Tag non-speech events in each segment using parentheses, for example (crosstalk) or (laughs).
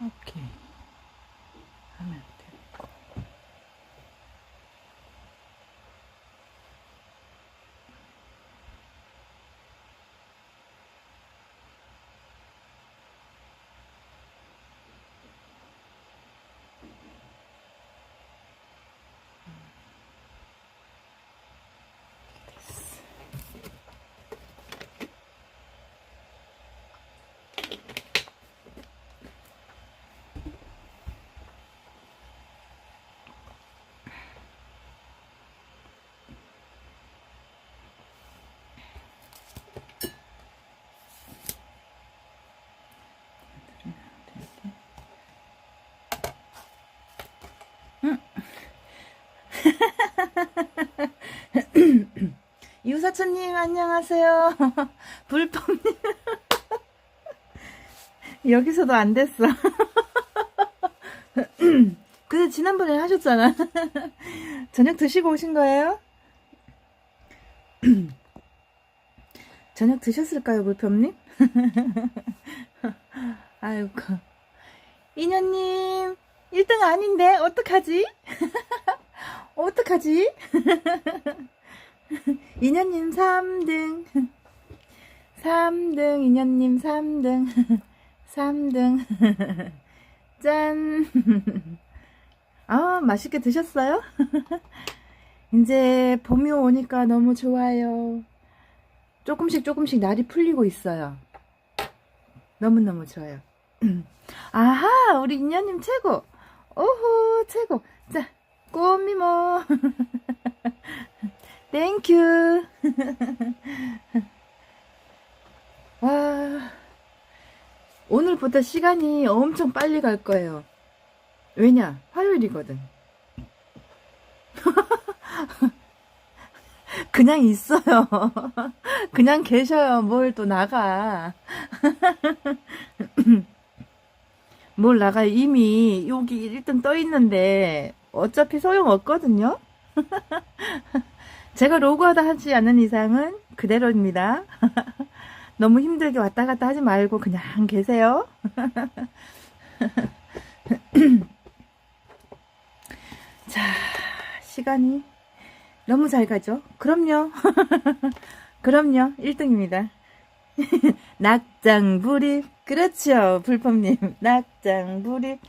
오케이. 하면 되고. (laughs) 이우사촌님 안녕하세요. (laughs) 불법님 (laughs) 여기서도 안 됐어. 근데 지난번에 하셨잖아. 저녁 드시고 오신 거예요? (clears throat) 저녁 드셨을까요, 불법님? 아이고. 인현님, 1등 아닌데, 어떡하지? 어떡하지? 인현님 3등. 3등, 인현님 3등. 3등. 짠. 아, 맛있게 드셨어요? (laughs) 이제 봄이 오니까 너무 좋아요. 조금씩 조금씩 날이 풀리고 있어요. 너무너무 좋아요. (clears throat) 아하, 우리 인현님 최고. 오호, 최고. 자, 꽃미모. (laughs) 땡큐. (laughs) 와, 오늘부터 시간이 엄청 빨리 갈 거예요. 왜냐? 화요일이거든. (laughs) 그냥 있어요. 그냥 계셔요. 뭘 또 나가. 뭘 나가 이미 여기 1등 떠 있는데 어차피 소용 없거든요. (laughs) 제가 로그하다 하지 않는 이상은 그대로입니다. (laughs) 너무 힘들게 왔다 갔다 하지 말고 그냥 계세요. (laughs) 자, 시간이 너무 잘 가죠? 그럼요. 그럼요. 1등입니다. 낙장불입. 그렇죠. 불법님. 낙장불입.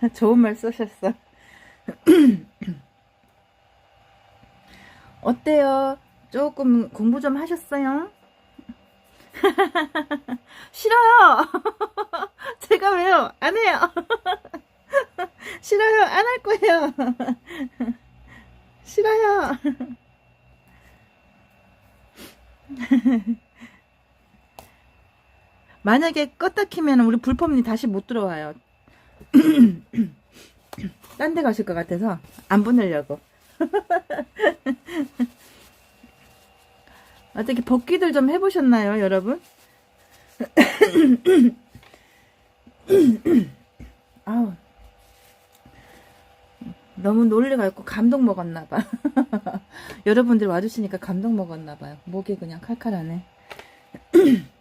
(laughs) 좋은 말 쓰셨어. (clears throat) 어때요? 조금 공부 좀 하셨어요? (laughs) 싫어요. (laughs) 제가 왜요? 안 해요. 싫어요. 안 할 거예요. 싫어요. 만약에 껐다 키면 우리 불법님 다시 못 들어와요. (coughs) 딴 데 가실 것 같아서 안 보내려고. (laughs) 어떻게 복귀들 좀 해보셨나요, 여러분? (coughs) 아우. 너무 놀래갖고 감동 먹었나봐. (laughs) 여러분들 와주시니까 감동 먹었나봐요. 목이 그냥 칼칼하네. (coughs)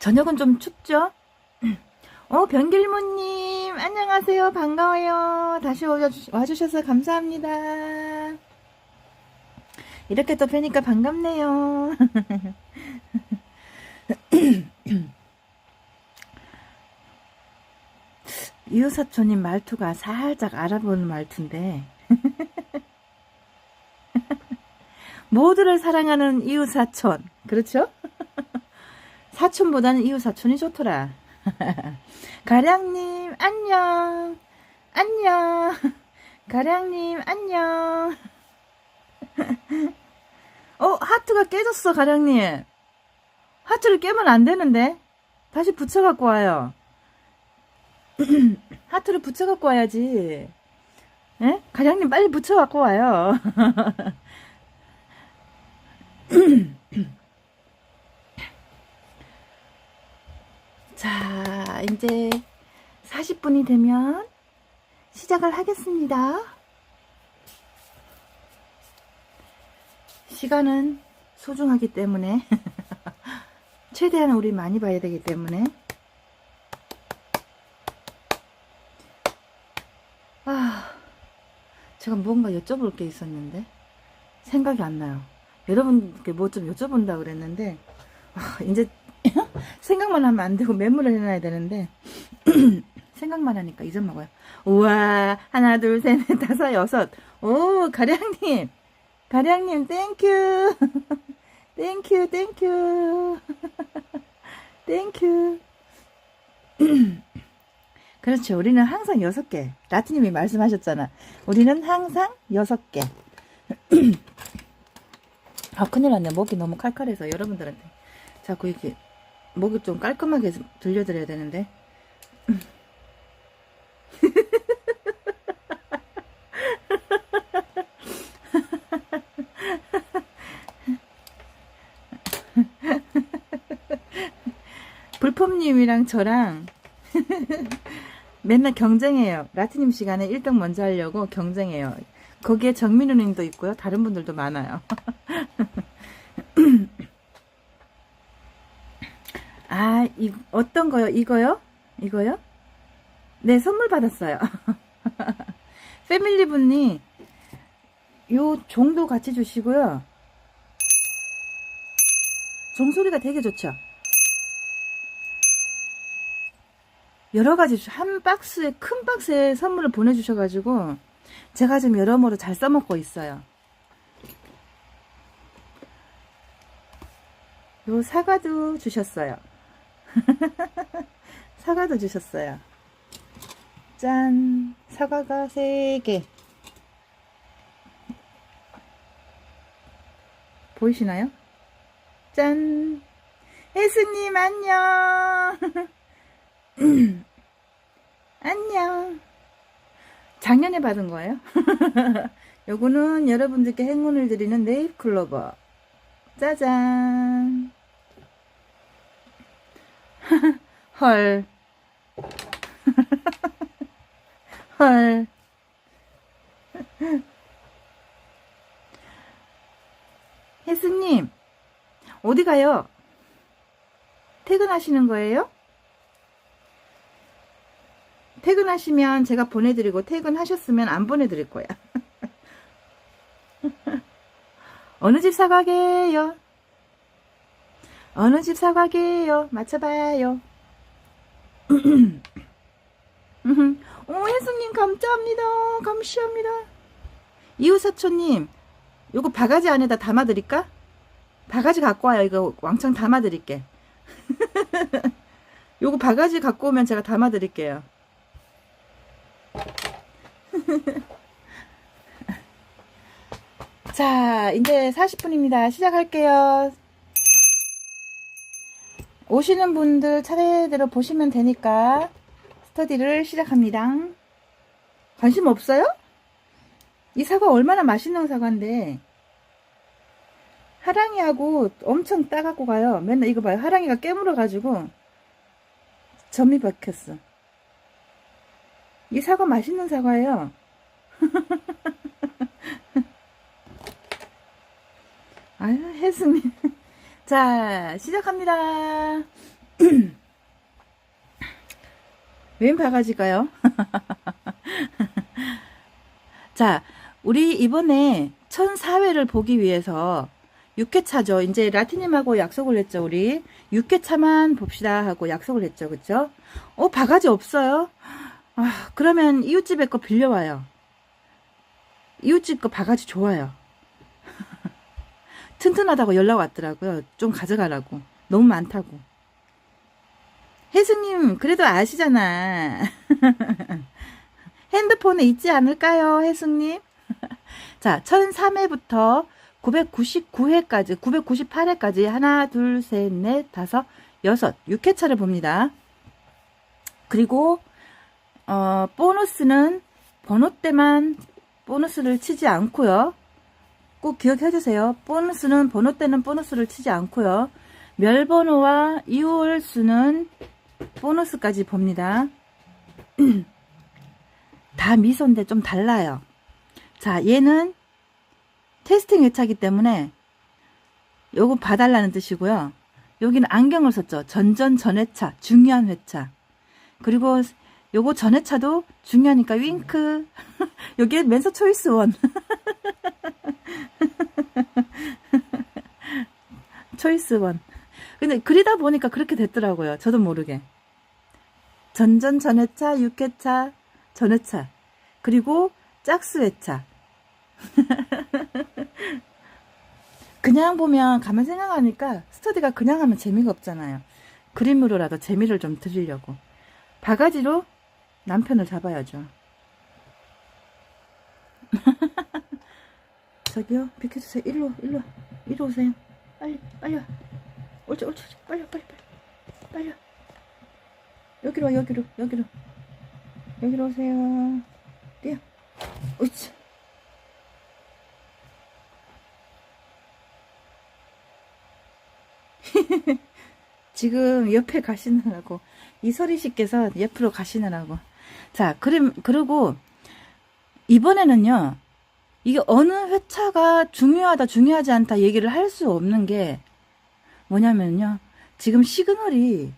저녁은 좀 춥죠? 어, 변길모님, 안녕하세요. 반가워요. 다시 와주, 와주셔서 감사합니다. 이렇게 또 뵈니까 반갑네요. (laughs) 이웃사촌님 말투가 살짝 알아보는 말투인데. (laughs) 모두를 사랑하는 이웃사촌. 그렇죠? (laughs) 사촌보다는 이웃 사촌이 좋더라. (laughs) 가량님, 안녕. 안녕. (laughs) 가량님, 안녕. (laughs) 어, 하트가 깨졌어, 가량님. 하트를 깨면 안 되는데. 다시 붙여 갖고 와요. (clears throat) 하트를 붙여 갖고 와야지. 예? 가량님 빨리 붙여 갖고 와요. (clears throat) 자, 이제 40분이 되면 시작을 하겠습니다. 시간은 소중하기 때문에 (laughs) 최대한 우리 많이 봐야 되기 때문에 아, 제가 뭔가 여쭤볼 게 있었는데 생각이 안 나요. 여러분께 뭐 좀 여쭤본다 그랬는데 아, 이제 생각만 하면 안 되고 메모를 해놔야 되는데 (clears throat) 생각만 하니까 잊어먹어요. 우와 하나 둘 셋 넷 다섯 여섯. 오 가량님. 가량님 땡큐 땡큐 땡큐 땡큐 그렇죠. 우리는 항상 여섯 개. 라티님이 말씀하셨잖아. 우리는 항상 여섯 개. (clears throat) 아, 큰일 났네. 목이 너무 칼칼해서 여러분들한테 자꾸 이렇게 목이 좀 깔끔하게 들려드려야 되는데. (laughs) 불폼님이랑 저랑 (laughs) 맨날 경쟁해요. 라티님 시간에 1등 먼저 하려고 경쟁해요. 거기에 정민우님도 있고요. 다른 분들도 많아요. (laughs) 아, 이, 어떤 거요? 이거요? 이거요? 네, 선물 받았어요. (laughs) 패밀리 분이 요 종도 같이 주시고요. 종소리가 되게 좋죠? 여러 가지 한 박스에 큰 박스에 선물을 보내주셔가지고 제가 지금 여러모로 잘 써먹고 있어요. 요 사과도 주셨어요. (laughs) 사과도 주셨어요. 짠! 사과가 3개. 보이시나요? 짠! 혜수님, 안녕! (laughs) 안녕! 작년에 받은 거예요. (laughs) 요거는 여러분들께 행운을 드리는 네잎 클로버. 짜잔. 헐. 헐. 혜수님, 어디 가요? 퇴근하시는 거예요? 퇴근하시면 제가 보내드리고 퇴근하셨으면 안 보내드릴 거야. (laughs) 어느 집 사과게요? 어느 집 사과게요? 맞춰봐요. (clears throat) 오, 혜수님 감사합니다. 감사합니다. 이웃사촌님, 요거 바가지 안에다 담아드릴까? 바가지 갖고 와요. 이거 왕창 담아드릴게. (laughs) 요거 바가지 갖고 오면 제가 담아드릴게요. (laughs) 자, 이제 40분입니다. 시작할게요. 오시는 분들 차례대로 보시면 되니까 스터디를 시작합니다. 관심 없어요? 이 사과 얼마나 맛있는 사과인데 하랑이하고 엄청 따갖고 가요. 맨날 이거 봐요. 하랑이가 깨물어가지고 점이 박혔어. 이 사과 맛있는 사과예요. (laughs) 아유, 혜수님. 자, 시작합니다. (clears throat) 웬 바가지가요? (laughs) 자, 우리 이번에 1004회를 보기 위해서 6회차죠. 이제 라티님하고 약속을 했죠, 우리. 6회차만 봅시다 하고 약속을 했죠, 그쵸? 어, 바가지 없어요? 아, 그러면 이웃집에 거 빌려와요. 이웃집 거 바가지 좋아요. 튼튼하다고 연락 왔더라고요. 좀 가져가라고. 너무 많다고. 혜수님, 그래도 아시잖아. (laughs) 핸드폰에 있지 않을까요, 혜수님? (laughs) 자, 1003회부터 999회까지, 998회까지 하나, 둘, 셋, 넷, 다섯, 여섯, 6회차를 봅니다. 그리고 어, 보너스는 번호 때만 보너스를 치지 않고요. 꼭 기억해 주세요. 보너스는 번호 때는 보너스를 치지 않고요. 멸번호와 이홀 수는 보너스까지 봅니다. (clears throat) 다 미소인데 좀 달라요. 자, 얘는 테스팅 회차기 때문에 요거 봐달라는 뜻이고요. 여기는 안경을 썼죠. 전전 전회차, 중요한 회차. 그리고 요거 전회차도 중요하니까 윙크. (laughs) 여기에 멘서 초이스 원. (laughs) (laughs) 초이스 원. 근데 그리다 보니까 그렇게 됐더라고요. 저도 모르게. 전전 전회차, 6회차, 전회차. 그리고 짝수 회차. (laughs) 그냥 보면 가만 생각하니까 스터디가 그냥 하면 재미가 없잖아요. 그림으로라도 재미를 좀 드리려고. 바가지로 남편을 잡아야죠. (laughs) 저기요, 비켜주세요. 일로, 일로, 일로 오세요. 빨리, 빨리 와. 옳지, 옳지. 빨리 와, 빨리, 빨리. 빨리 와. 여기로 와, 여기로, 여기로. 여기로 오세요. 뛰어. 옳지. (laughs) 지금 옆에 가시느라고 이설이 씨께서 옆으로 가시느라고 자 그럼 그리고 이번에는요 이게 어느 회차가 중요하다 중요하지 않다 얘기를 할 수 없는 게 뭐냐면요 지금 시그널이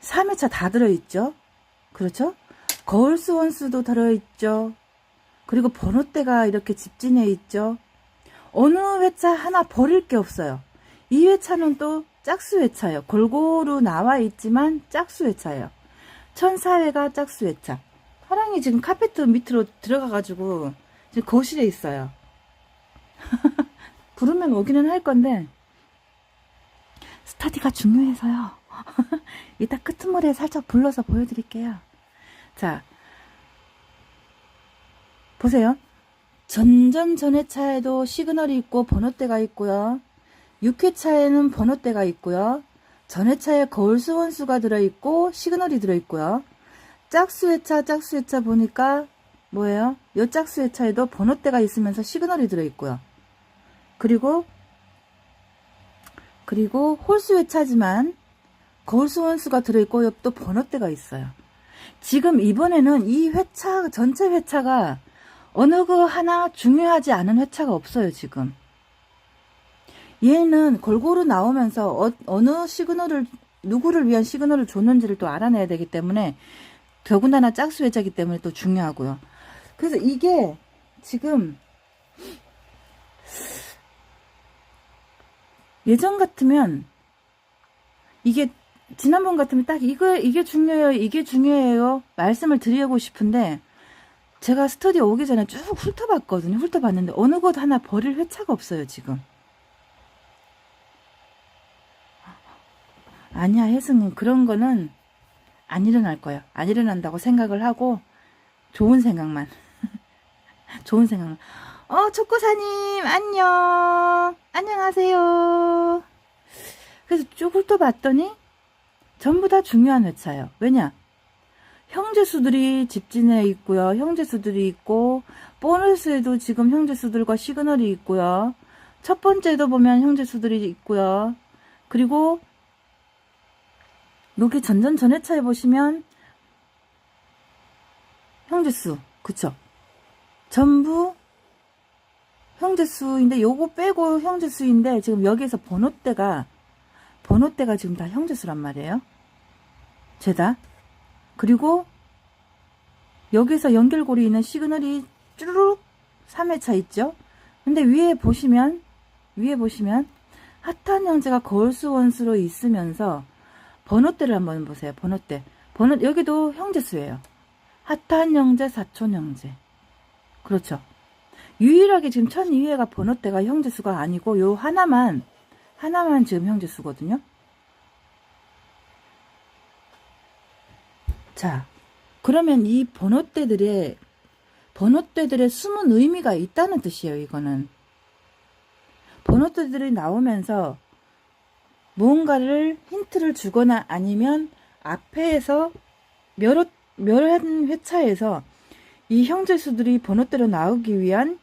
3회차 다 들어있죠 그렇죠 거울 수 원수도 들어있죠 그리고 번호대가 이렇게 집진해 있죠 어느 회차 하나 버릴 게 없어요 이 회차는 또 짝수 회차예요. 골고루 나와 있지만 짝수 회차예요. 천사회가 짝수 회차. 화랑이 지금 카페트 밑으로 들어가가지고 지금 거실에 있어요. (laughs) 부르면 오기는 할 건데 스타디가 중요해서요. (laughs) 이따 끄트머리에 살짝 불러서 보여드릴게요. 자, 보세요. 전전 전회차에도 시그널이 있고 번호대가 있고요. 6회차에는 번호대가 있고요. 전회차에 거울 수 원수가 들어있고 시그널이 들어있고요. 짝수회차 짝수회차 보니까 뭐예요? 요 짝수회차에도 번호대가 있으면서 시그널이 들어있고요. 그리고 그리고 홀수회차지만 거울수 원수가 들어있고 옆도 번호대가 있어요. 지금 이번에는 이 회차 전체 회차가 어느 그 하나 중요하지 않은 회차가 없어요 지금. 얘는 골고루 나오면서 어, 느 시그널을 누구를 위한 시그널을 줬는지를 또 알아내야 되기 때문에 더군다나 짝수 회자기 때문에 또 중요하고요. 그래서 이게 지금 예전 같으면 이게 지난번 같으면 딱 이거 이게 중요해요 이게 중요해요 말씀을 드리고 싶은데 제가 스터디 오기 전에 쭉 훑어봤거든요 훑어봤는데 어느 곳 하나 버릴 회차가 없어요 지금 아니야, 혜승님. 그런 거는 안 일어날 거예요. 안 일어난다고 생각을 하고, 좋은 생각만. 좋은 생각만. 어, 초코사님, 안녕. 안녕하세요. 그래서 쭉 훑어봤더니, 전부 다 중요한 회차예요. 왜냐? 형제수들이 집진에 있고요. 형제수들이 있고, 보너스에도 지금 형제수들과 시그널이 있고요. 첫 번째도 보면 형제수들이 있고요. 그리고 여기 전전 전회차에 보시면 형제수 그쵸 전부 형제수인데 요거 빼고 형제수인데 지금 여기에서 번호대가 번호대가 지금 다 형제수란 말이에요 죄다 그리고 여기서 연결고리 있는 시그널이 쭈르륵 3회차 있죠 근데 위에 보시면 위에 보시면 핫한 형제가 거울수 원수로 있으면서 번호대를 한번 보세요. 번호대. 번호 여기도 형제수예요. 핫한 형제, 사촌 형제. 그렇죠. 유일하게 지금 1002회가 번호대가 형제수가 아니고 요 하나만 하나만 지금 형제수거든요. 자, 그러면 이 번호대들의 번호대들의 숨은 의미가 있다는 뜻이에요. 이거는 번호대들이 나오면서 무언가를 힌트를 주거나 아니면 앞에서 몇, 몇 회차에서 이 형제수들이 번호대로 나오기 위한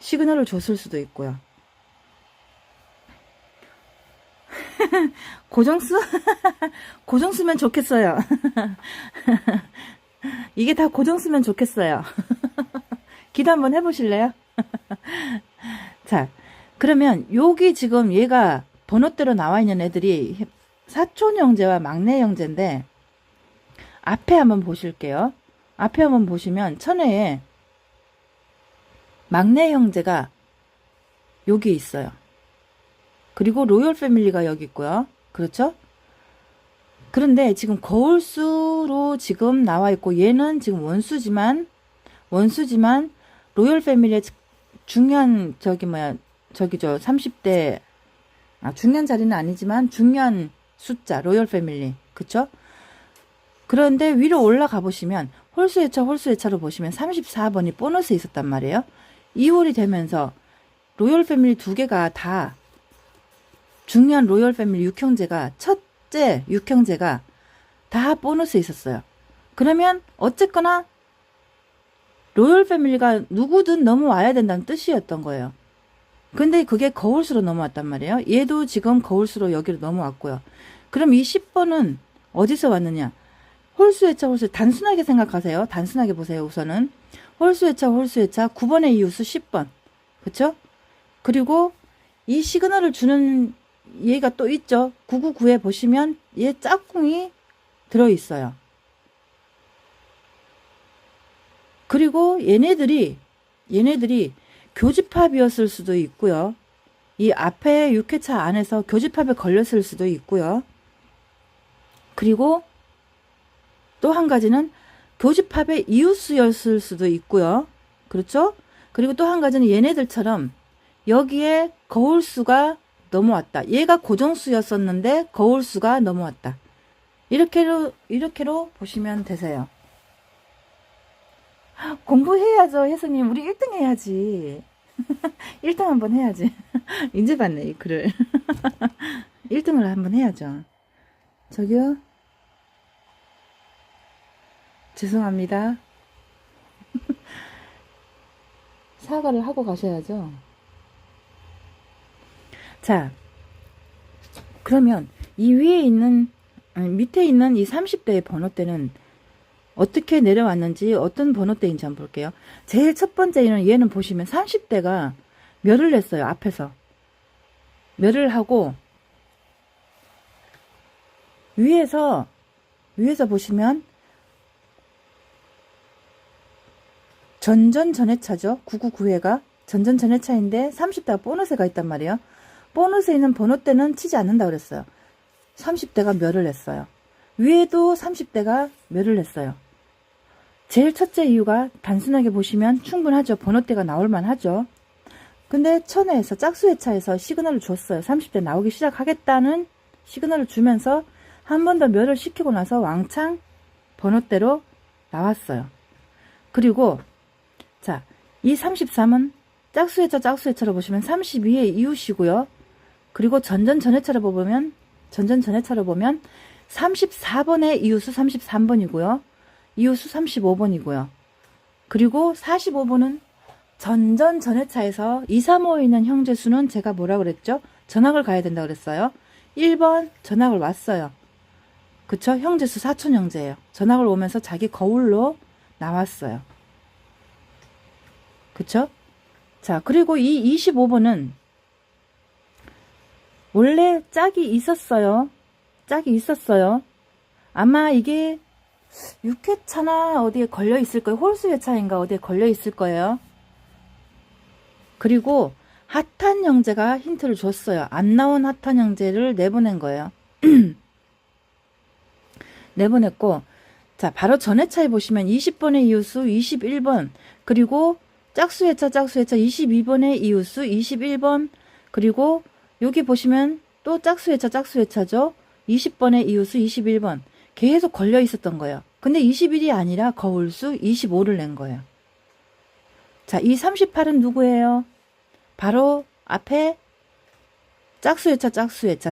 시그널을 줬을 수도 있고요. (laughs) 고정수? 고정수면 (laughs) 좋겠어요. (laughs) 이게 다 고정수면 좋겠어요. 기도 한번 해보실래요? 자, 그러면 여기 지금 얘가 번호대로 나와 있는 애들이 사촌 형제와 막내 형제인데 앞에 한번 보실게요. 앞에 한번 보시면 천혜에 막내 형제가 여기 있어요. 그리고 로열 패밀리가 여기 있고요. 그렇죠? 그런데 지금 거울수로 지금 나와 있고 얘는 지금 원수지만 원수지만 로열 패밀리의 중요한 저기 뭐야 저기 저 30대 아 중요한 자리는 아니지만 중요한 숫자 로열 패밀리 그쵸? 그런데 위로 올라가 보시면 홀수회차 홀수회차로 보시면 34번이 보너스에 있었단 말이에요. 2월이 되면서 로열 패밀리 두 개가 다 중요한 로열 패밀리 6형제가 첫째 6형제가 다 보너스에 있었어요. 그러면 어쨌거나 로열 패밀리가 누구든 넘어와야 된다는 뜻이었던 거예요. 근데 그게 거울수로 넘어왔단 말이에요. 얘도 지금 거울수로 여기로 넘어왔고요. 그럼 이 10번은 어디서 왔느냐? 홀수회차, 홀수, 단순하게 생각하세요. 단순하게 보세요, 우선은. 홀수회차, 홀수회차, 9번의 이웃수 10번. 그쵸? 그리고 이 시그널을 주는 얘가 또 있죠. 999에 보시면 얘 짝꿍이 들어있어요. 그리고 얘네들이, 얘네들이 교집합이었을 수도 있고요. 이 앞에 6회차 안에서 교집합에 걸렸을 수도 있고요. 그리고 또 한 가지는 교집합의 이웃수였을 수도 있고요. 그렇죠? 그리고 또 한 가지는 얘네들처럼 여기에 거울수가 넘어왔다. 얘가 고정수였었는데 거울수가 넘어왔다. 이렇게로 이렇게로 보시면 되세요. 공부해야죠, 혜수님. 우리 1등 해야지. (laughs) 1등 한번 해야지. (laughs) 이제 봤네, 이 글을. (laughs) 1등을 한번 해야죠. 저기요. 죄송합니다. (laughs) 사과를 하고 가셔야죠. 자, 그러면 이 위에 있는, 아니, 밑에 있는 이 30대의 번호대는 어떻게 내려왔는지 어떤 번호대인지 한번 볼게요. 제일 첫 번째는 얘는 보시면 30대가 멸을 냈어요. 앞에서. 멸을 하고 위에서 위에서 보시면 전전전회차죠. 999회가 전전전회차인데 30대가 보너스가 있단 말이에요. 보너스에 있는 번호대는 치지 않는다 그랬어요. 30대가 멸을 냈어요. 위에도 30대가 멸을 냈어요. 제일 첫째 이유가 단순하게 보시면 충분하죠. 번호대가 나올만 하죠. 근데 천회에서 짝수회차에서 시그널을 줬어요. 30대 나오기 시작하겠다는 시그널을 주면서 한 번 더 멸을 시키고 나서 왕창 번호대로 나왔어요. 그리고 자, 이 33은 짝수회차 짝수회차로 보시면 32의 이웃이고요. 그리고 전전전회차로 보면 전전전회차로 보면 34번의 이웃수 33번이고요. 이웃수 35번이고요. 그리고 45번은 전전 전회차에서 2, 3, 5에 있는 형제 수는 제가 뭐라 그랬죠? 전학을 가야 된다 그랬어요. 1번 전학을 왔어요. 그쵸? 형제 수 사촌 형제예요. 전학을 오면서 자기 거울로 나왔어요. 그쵸? 자, 그리고 이 25번은 원래 짝이 있었어요. 짝이 있었어요. 아마 이게 6회차나 어디에 걸려 있을 거예요. 홀수회차인가 어디에 걸려 있을 거예요. 그리고 핫한 형제가 힌트를 줬어요. 안 나온 핫한 형제를 내보낸 거예요. (clears throat) 내보냈고, 자, 바로 전회차에 보시면 20번의 이웃수 21번, 그리고 짝수 회차, 짝수 회차 22번의 이웃수 21번, 그리고 여기 보시면 또 짝수 회차, 짝수 회차죠. 20번의 이웃수 21번. 계속 걸려 있었던 거예요. 근데 21이 아니라 거울수 25를 낸 거예요. 자, 이 38은 누구예요? 바로 앞에 짝수회차, 짝수회차.